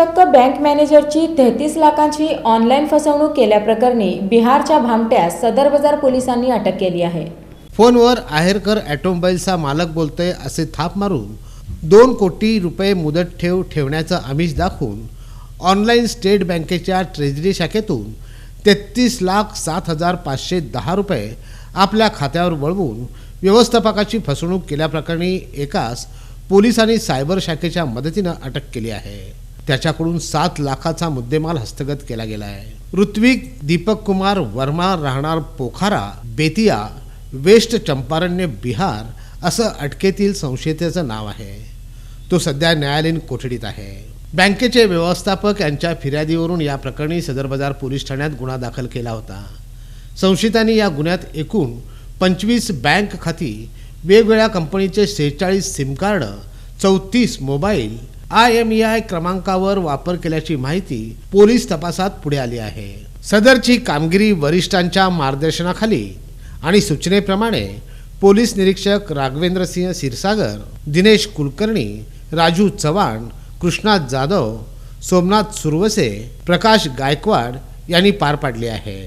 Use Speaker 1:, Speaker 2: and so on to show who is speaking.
Speaker 1: चक्क बँक मॅनेजरची तेहतीस लाखांची ऑनलाईन फसवणूक केल्याप्रकरणी बिहारच्या भामट्यास सदर बाजार पोलिसांनी अटक केली आहे.
Speaker 2: फोनवर आहेरकर ॲटोमोबाईलचा मालक बोलतोय असे थाप मारून दोन कोटी रुपये मुदत ठेव ठेवण्याचं आमिष दाखवून ऑनलाईन स्टेट बँकेच्या ट्रेझरी शाखेतून तेहतीस लाख सात हजार पाचशे दहा रुपये आपल्या खात्यावर वळवून व्यवस्थापकाची फसवणूक केल्याप्रकरणी एकास पोलिसांनी सायबर शाखेच्या मदतीनं अटक केली आहे. त्याच्याकडून सात लाखाचा मुद्देमाल हस्तगत केला गेला आहे ऋत्विक दीपक कुमार वर्मा राहणार पोखारा बेतिया वेस्ट चंपारण्य बिहार असं अटकेतील संशयितेचं नाव आहे. तो सध्या न्यायालयीन कोठडीत आहे. बँकेचे व्यवस्थापक यांच्या फिर्यादीवरून या प्रकरणी सदर बाजार पोलीस ठाण्यात गुन्हा दाखल केला होता. संशयितांनी या गुन्ह्यात एकूण पंचवीस बँक खाती वेगवेगळ्या कंपनीचे सेहेचाळीस सिमकार्ड चौतीस mobile I M E I क्रमांकावर वापर केल्याची माहिती पोलीस तपासात पुढे आली आहे. सदरची कामगिरी वरिष्ठांच्या मार्गदर्शनाखाली आणि सूचनेप्रमाणे पोलीस निरीक्षक राघवेंद्र सिंह क्षीरसागर दिनेश कुलकर्णी राजू चव्हाण कृष्णात जाधव सोमनाथ सुरवसे प्रकाश गायकवाड यांनी पार पाडली आहे.